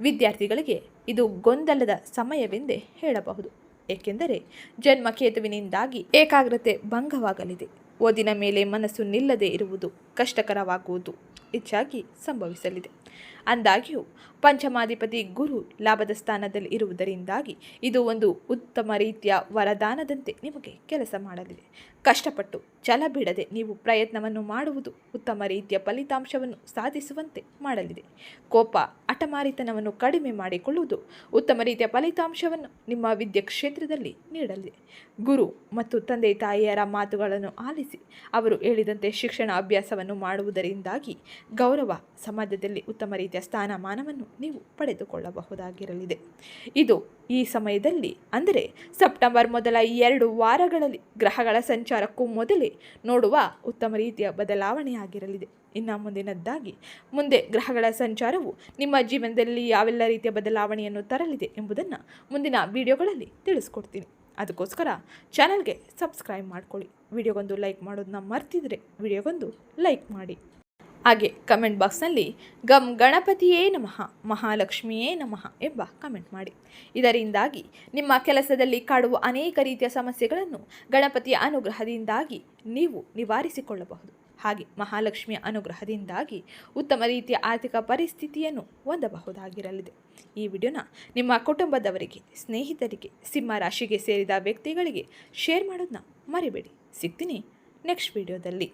ವಿದ್ಯಾರ್ಥಿಗಳಿಗೆ ಇದು ಗೊಂದಲದ ಸಮಯವೆಂದೇ ಹೇಳಬಹುದು. ಏಕೆಂದರೆ ಜನ್ಮಕೇತುವಿನಿಂದಾಗಿ ಏಕಾಗ್ರತೆ ಭಂಗವಾಗಲಿದೆ. ಓದಿನ ಮೇಲೆ ಮನಸ್ಸು ನಿಲ್ಲದೆ ಇರುವುದು ಕಷ್ಟಕರವಾಗುವುದು ಹೆಚ್ಚಾಗಿ ಸಂಭವಿಸಲಿದೆ. ಅಂದಾಗ್ಯೂ ಪಂಚಮಾಧಿಪತಿ ಗುರು ಲಾಭದ ಸ್ಥಾನದಲ್ಲಿ ಇರುವುದರಿಂದಾಗಿ ಇದು ಒಂದು ಉತ್ತಮ ರೀತಿಯ ವರದಾನದಂತೆ ನಿಮಗೆ ಕೆಲಸ ಮಾಡಲಿದೆ. ಕಷ್ಟಪಟ್ಟು ಛಲ ಬಿಡದೆ ನೀವು ಪ್ರಯತ್ನವನ್ನು ಮಾಡುವುದು ಉತ್ತಮ ರೀತಿಯ ಫಲಿತಾಂಶವನ್ನು ಸಾಧಿಸುವಂತೆ ಮಾಡಲಿದೆ. ಕೋಪ ಅಟಮಾರಿತನವನ್ನು ಕಡಿಮೆ ಮಾಡಿಕೊಳ್ಳುವುದು ಉತ್ತಮ ರೀತಿಯ ಫಲಿತಾಂಶವನ್ನು ನಿಮ್ಮ ವಿದ್ಯೆ ಕ್ಷೇತ್ರದಲ್ಲಿ ನೀಡಲಿದೆ. ಗುರು ಮತ್ತು ತಂದೆ ತಾಯಿಯರ ಮಾತುಗಳನ್ನು ಆಲಿಸಿ ಅವರು ಹೇಳಿದಂತೆ ಶಿಕ್ಷಣ ಅಭ್ಯಾಸವನ್ನು ಮಾಡುವುದರಿಂದಾಗಿ ಗೌರವ ಸಮಾಜದಲ್ಲಿ ಉತ್ತಮ ರೀತಿಯ ಸ್ಥಾನಮಾನವನ್ನು ನೀವು ಪಡೆದುಕೊಳ್ಳಬಹುದಾಗಿರಲಿದೆ. ಇದು ಈ ಸಮಯದಲ್ಲಿ, ಅಂದರೆ ಸೆಪ್ಟೆಂಬರ್ ಮೊದಲ ಎರಡು ವಾರಗಳಲ್ಲಿ ಗ್ರಹಗಳ ಸಂಚಾರಕ್ಕೂ ಮೊದಲೇ ನೋಡುವ ಉತ್ತಮ ರೀತಿಯ ಬದಲಾವಣೆಯಾಗಿರಲಿದೆ. ಇನ್ನು ಮುಂದಿನದ್ದಾಗಿ, ಮುಂದೆ ಗ್ರಹಗಳ ಸಂಚಾರವು ನಿಮ್ಮ ಜೀವನದಲ್ಲಿ ಯಾವೆಲ್ಲ ರೀತಿಯ ಬದಲಾವಣೆಯನ್ನು ತರಲಿದೆ ಎಂಬುದನ್ನು ಮುಂದಿನ ವಿಡಿಯೋಗಳಲ್ಲಿ ತಿಳಿಸ್ಕೊಡ್ತೀನಿ. ಅದಕ್ಕೋಸ್ಕರ ಚಾನಲ್ಗೆ ಸಬ್ಸ್ಕ್ರೈಬ್ ಮಾಡ್ಕೊಳ್ಳಿ. ವಿಡಿಯೋಗೊಂದು ಲೈಕ್ ಮಾಡೋದನ್ನ ಮರ್ತಿದ್ರೆ ವಿಡಿಯೋಗೊಂದು ಲೈಕ್ ಮಾಡಿ. ಹಾಗೆ ಕಮೆಂಟ್ ಬಾಕ್ಸ್ನಲ್ಲಿ ಗಮ್ ಗಣಪತಿಯೇ ನಮಃ, ಮಹಾಲಕ್ಷ್ಮಿಯೇ ನಮಃ ಎಂಬ ಕಮೆಂಟ್ ಮಾಡಿ. ಇದರಿಂದಾಗಿ ನಿಮ್ಮ ಕೆಲಸದಲ್ಲಿ ಕಾಡುವ ಅನೇಕ ರೀತಿಯ ಸಮಸ್ಯೆಗಳನ್ನು ಗಣಪತಿಯ ಅನುಗ್ರಹದಿಂದಾಗಿ ನೀವು ನಿವಾರಿಸಿಕೊಳ್ಳಬಹುದು. ಹಾಗೆ ಮಹಾಲಕ್ಷ್ಮಿಯ ಅನುಗ್ರಹದಿಂದಾಗಿ ಉತ್ತಮ ರೀತಿಯ ಆರ್ಥಿಕ ಪರಿಸ್ಥಿತಿಯನ್ನು ಹೊಂದಬಹುದಾಗಿರಲಿದೆ. ಈ ವಿಡಿಯೋನ ನಿಮ್ಮ ಕುಟುಂಬದವರಿಗೆ, ಸ್ನೇಹಿತರಿಗೆ, ಸಿಂಹ ರಾಶಿಗೆ ಸೇರಿದ ವ್ಯಕ್ತಿಗಳಿಗೆ ಶೇರ್ ಮಾಡೋದನ್ನ ಮರಿಬೇಡಿ. ಸಿಗ್ತೀನಿ ನೆಕ್ಸ್ಟ್ ವಿಡಿಯೋದಲ್ಲಿ.